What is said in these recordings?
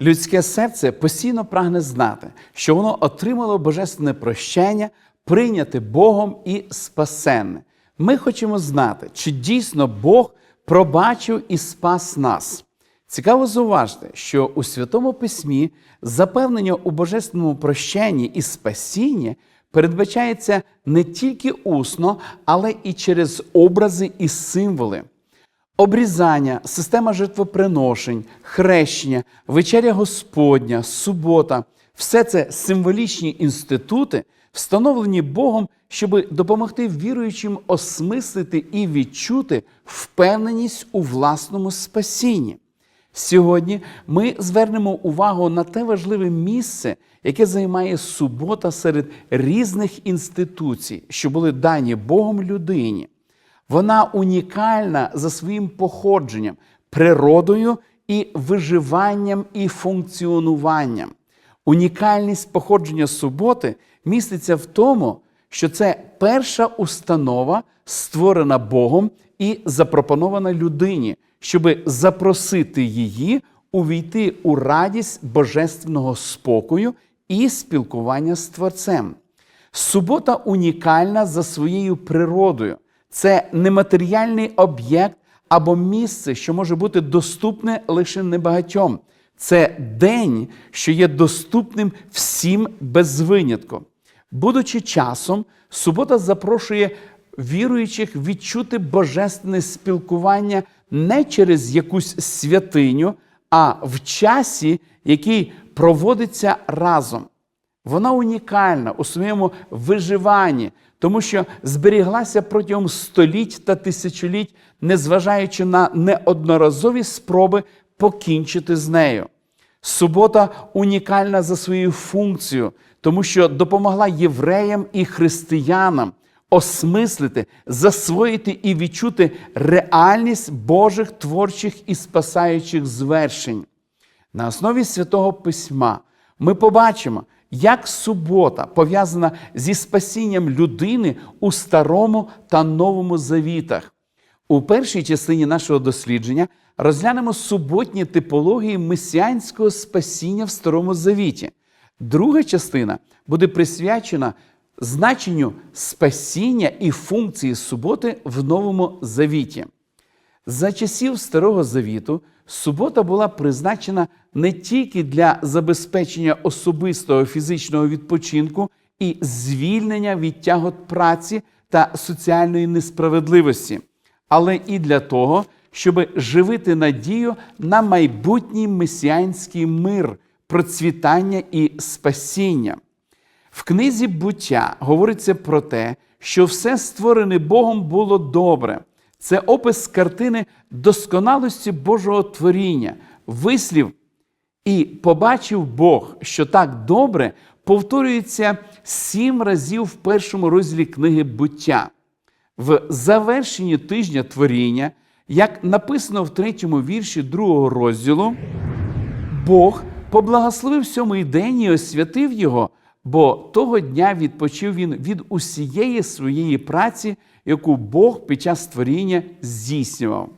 Людське серце постійно прагне знати, що воно отримало божественне прощення, прийняте Богом і спасенне. Ми хочемо знати, чи дійсно Бог пробачив і спас нас. Цікаво зауважити, що у Святому Письмі запевнення у божественному прощенні і спасінні передбачається не тільки усно, але і через образи і символи. Обрізання, система жертвоприношень, хрещення, вечеря Господня, субота все це символічні інститути, встановлені Богом, щоб допомогти віруючим осмислити і відчути впевненість у власному спасінні. Сьогодні ми звернемо увагу на те важливе місце, яке займає субота серед різних інституцій, що були дані Богом людині. Вона унікальна за своїм походженням, природою і виживанням і функціонуванням. Унікальність походження суботи міститься в тому, що це перша установа, створена Богом і запропонована людині, щоб запросити її увійти у радість божественного спокою і спілкування з Творцем. Субота унікальна за своєю природою. Це нематеріальний об'єкт або місце, що може бути доступне лише небагатьом. Це день, що є доступним всім без винятку. Будучи часом, субота запрошує віруючих відчути божественне спілкування не через якусь святиню, а в часі, який проводиться разом. Вона унікальна у своєму виживанні, тому що зберіглася протягом століть та тисячоліть, незважаючи на неодноразові спроби покінчити з нею. Субота унікальна за свою функцію, тому що допомогла євреям і християнам осмислити, засвоїти і відчути реальність Божих творчих і спасаючих звершень. На основі святого письма ми побачимо, як субота пов'язана зі спасінням людини у старому та новому завітах. У першій частині нашого дослідження розглянемо суботні типології месіанського спасіння в Старому Завіті. Друга частина буде присвячена значенню спасіння і функції суботи в Новому Завіті. За часів Старого Завіту субота була призначена не тільки для забезпечення особистого фізичного відпочинку і звільнення від тягот праці та соціальної несправедливості, але і для того, щоб живити надію на майбутній месіанський мир, процвітання і спасіння. В книзі буття говориться про те, що все створене Богом було добре. Це опис картини досконалості Божого творіння, вислів і побачив Бог, що так добре повторюється сім разів в першому розділі книги буття. В завершенні тижня творіння, як написано в третьому вірші другого розділу, Бог поблагословив сьомий день і освятив його, бо того дня відпочив він від усієї своєї праці, яку Бог під час творіння здійснював.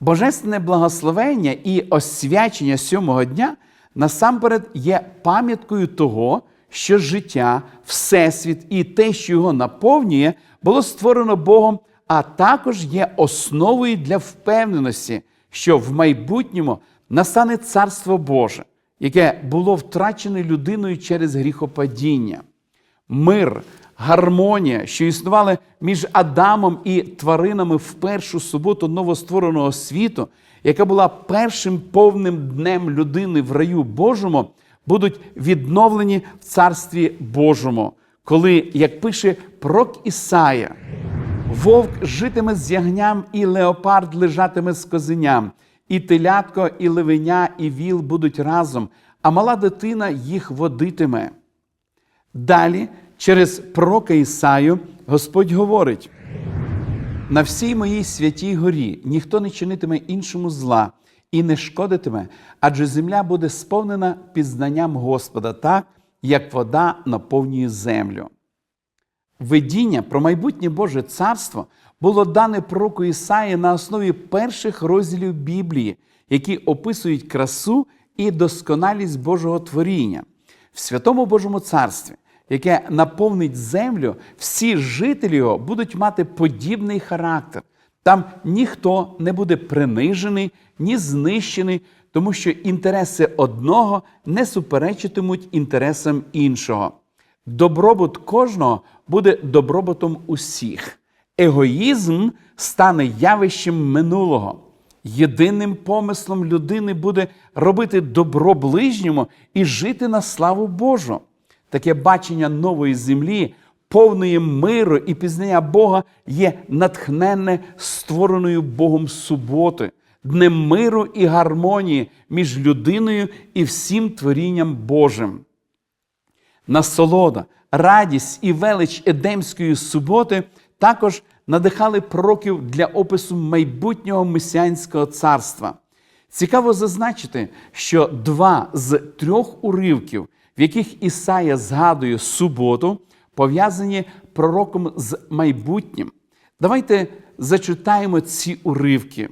Божественне благословення і освячення сьомого дня насамперед є пам'яткою того, що життя, Всесвіт і те, що його наповнює, було створено Богом, а також є основою для впевненості, що в майбутньому настане Царство Боже, яке було втрачене людиною через гріхопадіння. Мир, гармонія, що існували між Адамом і тваринами в першу суботу новоствореного світу, яка була першим повним днем людини в раю Божому, будуть відновлені в Царстві Божому, коли, як пише пророк Ісая, вовк житиме з ягням, і леопард лежатиме з козеням, і телятко, і левеня, і віл будуть разом, а мала дитина їх водитиме. Далі, через пророка Ісаю, Господь говорить: на всій моїй святій горі ніхто не чинитиме іншому зла і не шкодитиме, адже земля буде сповнена пізнанням Господа, так, як вода наповнює землю. Видіння про майбутнє Боже царство було дане пророку Ісаї на основі перших розділів Біблії, які описують красу і досконалість Божого творіння. В святому Божому царстві, яке наповнить землю, всі жителі його будуть мати подібний характер. Там ніхто не буде принижений, ні знищений, тому що інтереси одного не суперечитимуть інтересам іншого. Добробут кожного буде добробутом усіх. Егоїзм стане явищем минулого. Єдиним помислом людини буде робити добро ближньому і жити на славу Божу. Таке бачення нової землі, повної миру і пізнання Бога є натхненне створеною Богом суботи, днем миру і гармонії між людиною і всім творінням Божим. Насолода, радість і велич Едемської суботи також надихали пророків для опису майбутнього месіанського царства. Цікаво зазначити, що два з трьох уривків, в яких Ісая згадує суботу, пов'язані пророком з майбутнім. Давайте зачитаємо ці уривки.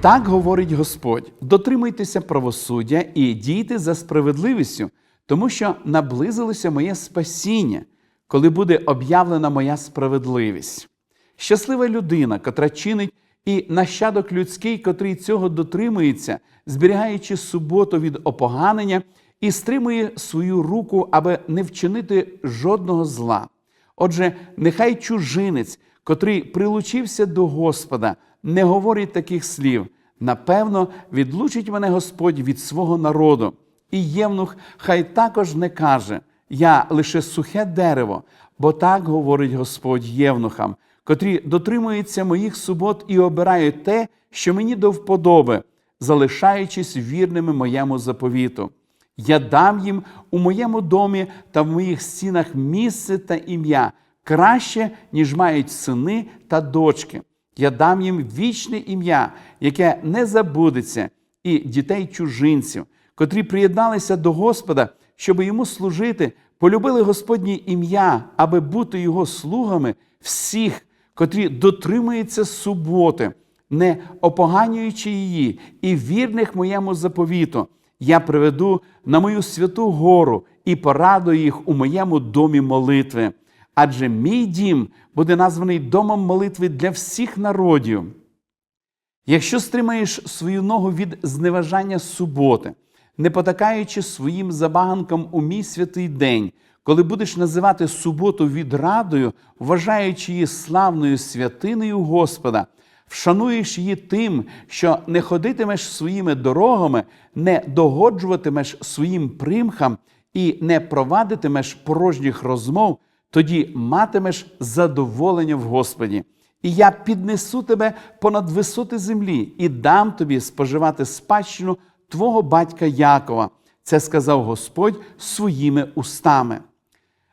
Так говорить Господь: дотримуйтеся правосуддя і дійте за справедливістю, тому що наблизилося моє спасіння, коли буде об'явлена моя справедливість. Щаслива людина, котра чинить, і нащадок людський, котрий цього дотримується, зберігаючи суботу від опоганення і стримує свою руку, аби не вчинити жодного зла. Отже, нехай чужинець, котрий прилучився до Господа, не говорить таких слів. Напевно, відлучить мене Господь від свого народу. І євнух хай також не каже: Я лише сухе дерево, бо так говорить Господь євнухам, котрі дотримуються моїх субот і обирають те, що мені до вподоби, залишаючись вірними моєму заповіту. Я дам їм у моєму домі та в моїх стінах місце та ім'я краще, ніж мають сини та дочки. Я дам їм вічне ім'я, яке не забудеться, і дітей чужинців, котрі приєдналися до Господа, щоб йому служити, полюбили Господнє ім'я, аби бути його слугами всіх, котрі дотримуються суботи, не опоганюючи її, і вірних моєму заповіту. Я приведу на мою святу гору і порадую їх у моєму домі молитви. Адже мій дім буде названий домом молитви для всіх народів. Якщо стримаєш свою ногу від зневажання суботи, не потакаючи своїм забаганкам у мій святий день, коли будеш називати суботу відрадою, вважаючи її славною святиною Господа, вшануєш її тим, що не ходитимеш своїми дорогами, не догоджуватимеш своїм примхам і не провадитимеш порожніх розмов, тоді матимеш задоволення в Господі. І я піднесу тебе понад висоти землі і дам тобі споживати спадщину твого батька Якова. Це сказав Господь своїми устами.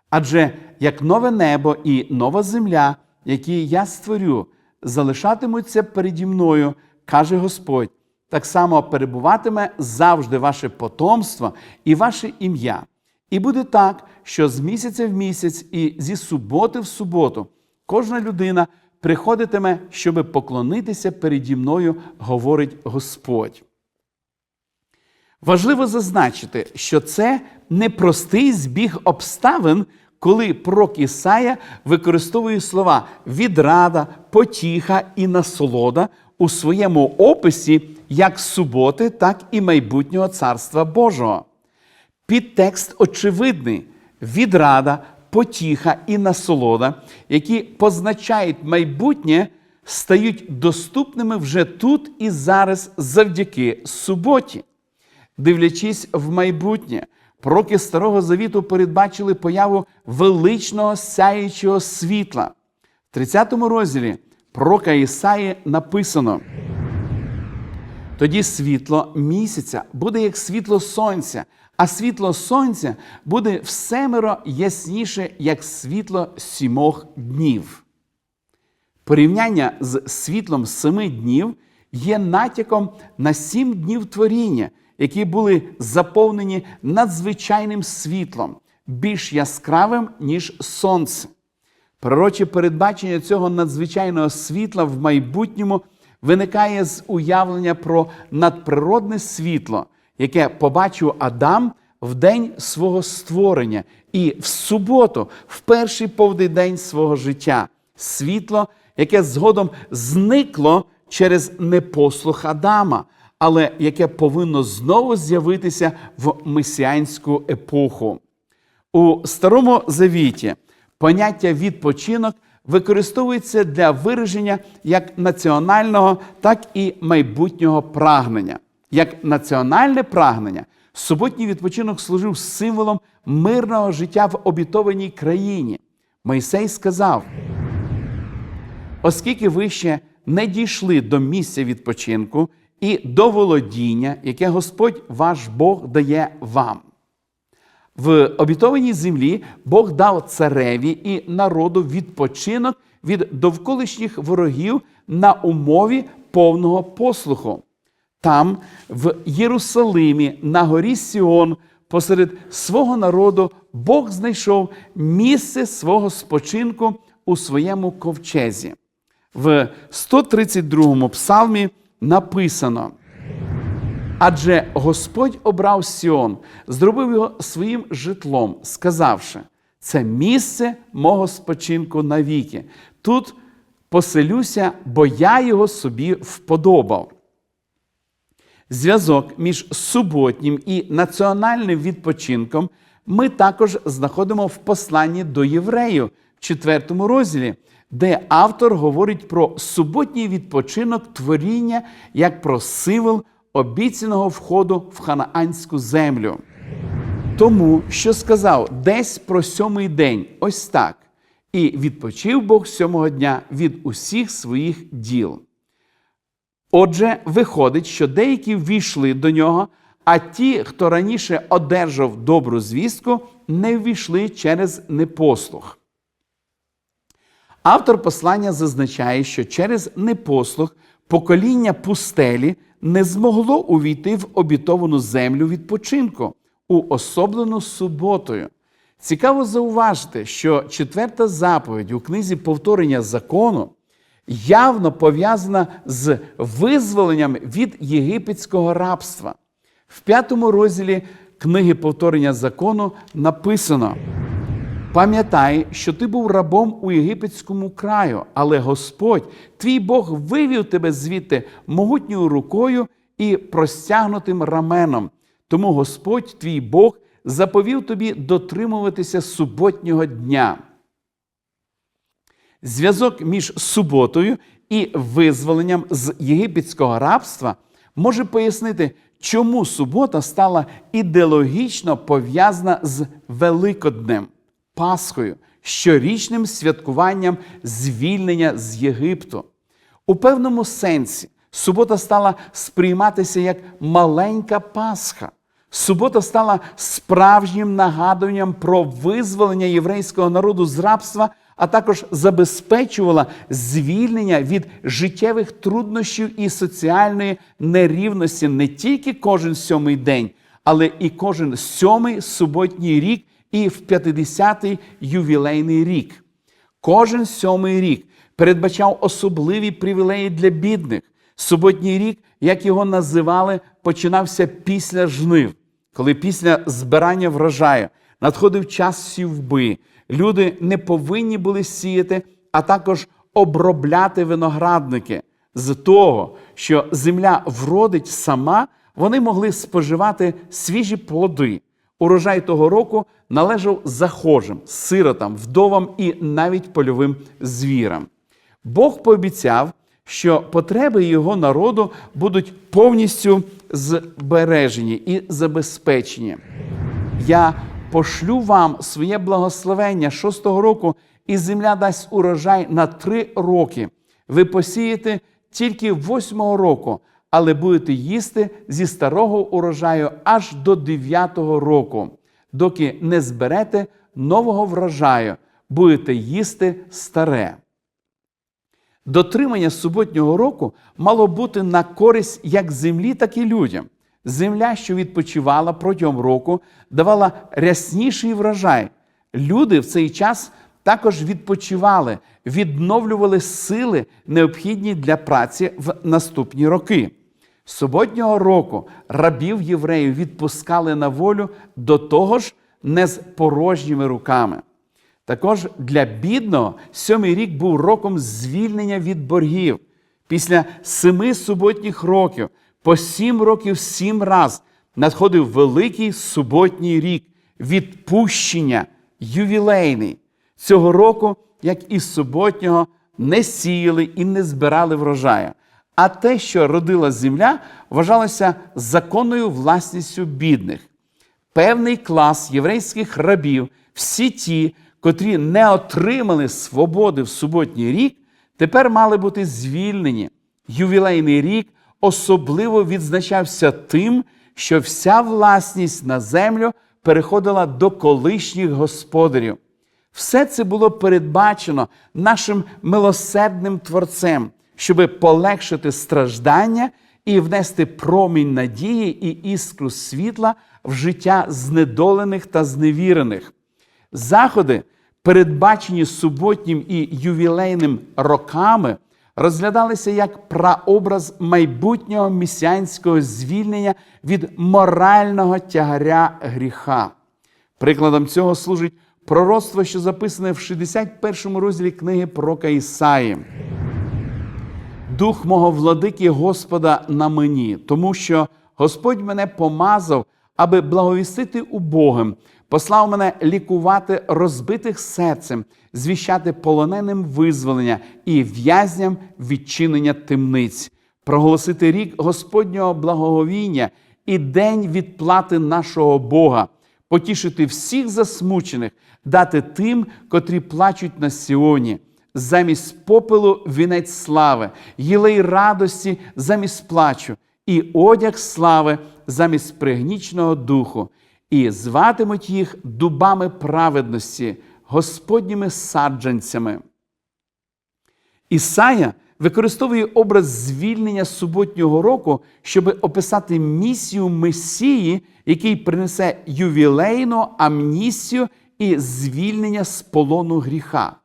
Адже як нове небо і нова земля, які я створю, залишатимуться переді мною, каже Господь, так само перебуватиме завжди ваше потомство і ваше ім'я. І буде так, що з місяця в місяць і зі суботи в суботу кожна людина приходитиме, щоб поклонитися переді мною, говорить Господь. Важливо зазначити, що це непростий збіг обставин, коли пророк Ісая використовує слова відрада, потіха і насолода у своєму описі як суботи, так і майбутнього Царства Божого. Підтекст очевидний: відрада, потіха і насолода, які позначають майбутнє, стають доступними вже тут і зараз завдяки суботі. Дивлячись в майбутнє, пророки Старого Завіту передбачили появу величного сяючого світла. В 30 розділі пророка Ісаї написано: тоді світло місяця буде як світло сонця, а світло сонця буде всемиро ясніше, як світло сімох днів. Порівняння з світлом семи днів є натяком на сім днів творіння, які були заповнені надзвичайним світлом, більш яскравим, ніж сонце. Пророче передбачення цього надзвичайного світла в майбутньому виникає з уявлення про надприродне світло, яке побачив Адам в день свого створення і в суботу, в перший повний день свого життя. Світло, яке згодом зникло через непослух Адама, але яке повинно знову з'явитися в месіанську епоху. У Старому Завіті поняття відпочинок використовується для вираження як національного, так і майбутнього прагнення. Як національне прагнення, суботній відпочинок служив символом мирного життя в обітованій країні. Мойсей сказав: оскільки ви ще не дійшли до місця відпочинку і до володіння, яке Господь ваш Бог дає вам. В обітованій землі Бог дав цареві і народу відпочинок від довколишніх ворогів на умові повного послуху. Там, в Єрусалимі, на горі Сіон, посеред свого народу, Бог знайшов місце свого спочинку у своєму ковчезі. В 132 псалмі написано. Адже Господь обрав Сіон, зробив його своїм житлом, сказавши: це місце мого спочинку навіки. Тут поселюся, бо я його собі вподобав. Зв'язок між суботнім і національним відпочинком ми також знаходимо в посланні до євреїв в 4 розділі, де автор говорить про суботній відпочинок творіння як про символ обіцяного входу в ханаанську землю. Тому, що сказав десь про сьомий день, ось так. І відпочив Бог сьомого дня від усіх своїх діл. Отже, виходить, що деякі ввійшли до нього, а ті, хто раніше одержав добру звістку, не ввійшли через непослух. Автор послання зазначає, що через непослух покоління пустелі не змогло увійти в обітовану землю відпочинку, уособлену суботою. Цікаво зауважити, що четверта заповідь у книзі повторення закону явно пов'язана з визволенням від єгипетського рабства. В п'ятому розділі книги повторення закону написано. Пам'ятай, що ти був рабом у єгипетському краю, але Господь, твій Бог, вивів тебе звідти могутньою рукою і простягнутим раменом. Тому Господь, твій Бог, заповів тобі дотримуватися суботнього дня. Зв'язок між суботою і визволенням з єгипетського рабства може пояснити, чому субота стала ідеологічно пов'язана з Великоднем. Пасхою, щорічним святкуванням звільнення з Єгипту. У певному сенсі субота стала сприйматися як маленька Пасха. Субота стала справжнім нагадуванням про визволення єврейського народу з рабства, а також забезпечувала звільнення від життєвих труднощів і соціальної нерівності не тільки кожен сьомий день, але і кожен сьомий суботній рік і в 50-й ювілейний рік. Кожен сьомий рік передбачав особливі привілеї для бідних. Суботній рік, як його називали, починався після жнив, коли після збирання врожаю надходив час сівби. Люди не повинні були сіяти, а також обробляти виноградники. З того, що земля вродить сама, вони могли споживати свіжі плоди. Урожай того року належав захожим, сиротам, вдовам і навіть польовим звірам. Бог пообіцяв, що потреби його народу будуть повністю збережені і забезпечені. Я пошлю вам своє благословення шостого року, і земля дасть урожай на три роки. Ви посієте тільки восьмого року, але будете їсти зі старого урожаю аж до дев'ятого року, доки не зберете нового врожаю, будете їсти старе. Дотримання суботнього року мало бути на користь як землі, так і людям. Земля, що відпочивала протягом року, давала рясніший врожай. Люди в цей час також відпочивали, відновлювали сили, необхідні для праці в наступні роки. Суботнього року рабів євреїв відпускали на волю до того ж не з порожніми руками. Також для бідного сьомий рік був роком звільнення від боргів. Після семи суботніх років, по сім років сім раз надходив великий суботній рік відпущення, ювілейний. Цього року, як і суботнього, не сіяли і не збирали врожаю. А те, що родила земля, вважалося законною власністю бідних. Певний клас єврейських рабів, всі ті, котрі не отримали свободи в суботній рік, тепер мали бути звільнені. Ювілейний рік особливо відзначався тим, що вся власність на землю переходила до колишніх господарів. Все це було передбачено нашим милосердним Творцем, щоб полегшити страждання і внести промінь надії і іскру світла в життя знедолених та зневірених. Заходи, передбачені суботнім і ювілейним роками, розглядалися як прообраз майбутнього місіанського звільнення від морального тягаря гріха. Прикладом цього служить пророцтво, що записане в 61 розділі книги пророка Ісаї. Дух мого владики Господа на мені, тому що Господь мене помазав, аби благовістити убогим, послав мене лікувати розбитих серцем, звіщати полоненим визволення і в'язням відчинення темниць, проголосити рік Господнього благоговіння і день відплати нашого Бога, потішити всіх засмучених, дати тим, котрі плачуть на Сіоні замість попелу вінець слави, їлей радості замість плачу, і одяг слави замість пригнічного духу, і зватимуть їх дубами праведності, Господніми саджанцями. Ісая використовує образ звільнення суботнього року, щоб описати місію Месії, який принесе ювілейну амністію і звільнення з полону гріха.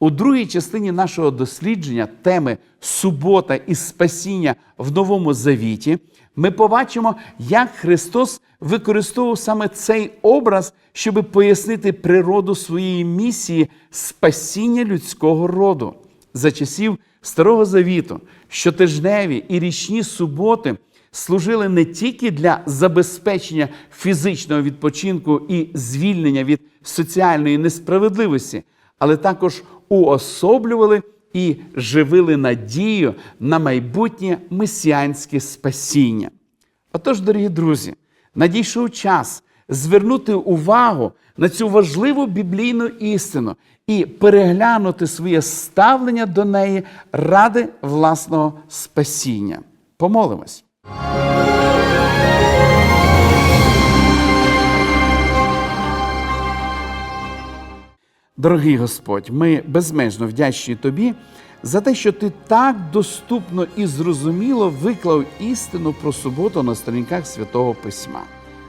У другій частині нашого дослідження теми субота і спасіння в Новому Завіті ми побачимо, як Христос використовував саме цей образ, щоб пояснити природу своєї місії спасіння людського роду. За часів Старого Завіту щотижневі і річні суботи служили не тільки для забезпечення фізичного відпочинку і звільнення від соціальної несправедливості, але також уособлювали і живили надію на майбутнє месіанське спасіння. Отож, дорогі друзі, надійшов час звернути увагу на цю важливу біблійну істину і переглянути своє ставлення до неї ради власного спасіння. Помолимось. Дорогий Господь, ми безмежно вдячні Тобі за те, що Ти так доступно і зрозуміло виклав істину про суботу на сторінках Святого Письма.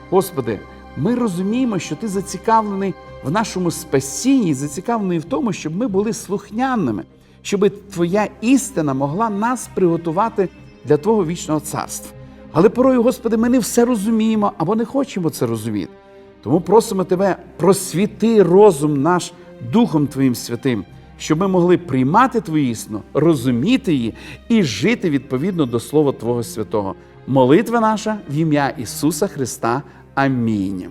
Господи, ми розуміємо, що Ти зацікавлений в нашому спасінні, зацікавлений в тому, щоб ми були слухняними, щоб Твоя істина могла нас приготувати для Твого вічного царства. Але порою, Господи, ми не все розуміємо або не хочемо це розуміти. Тому просимо Тебе, просвіти розум наш Духом Твоїм Святим, щоб ми могли приймати Твою істину, розуміти її і жити відповідно до Слова Твого Святого. Молитва наша в ім'я Ісуса Христа. Амінь.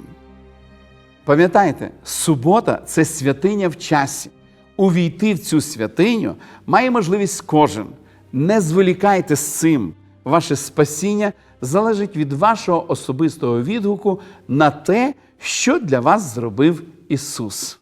Пам'ятайте, субота це святиня в часі. Увійти в цю святиню має можливість кожен. Не зволікайте з цим. Ваше спасіння залежить від вашого особистого відгуку на те, що для вас зробив Ісус.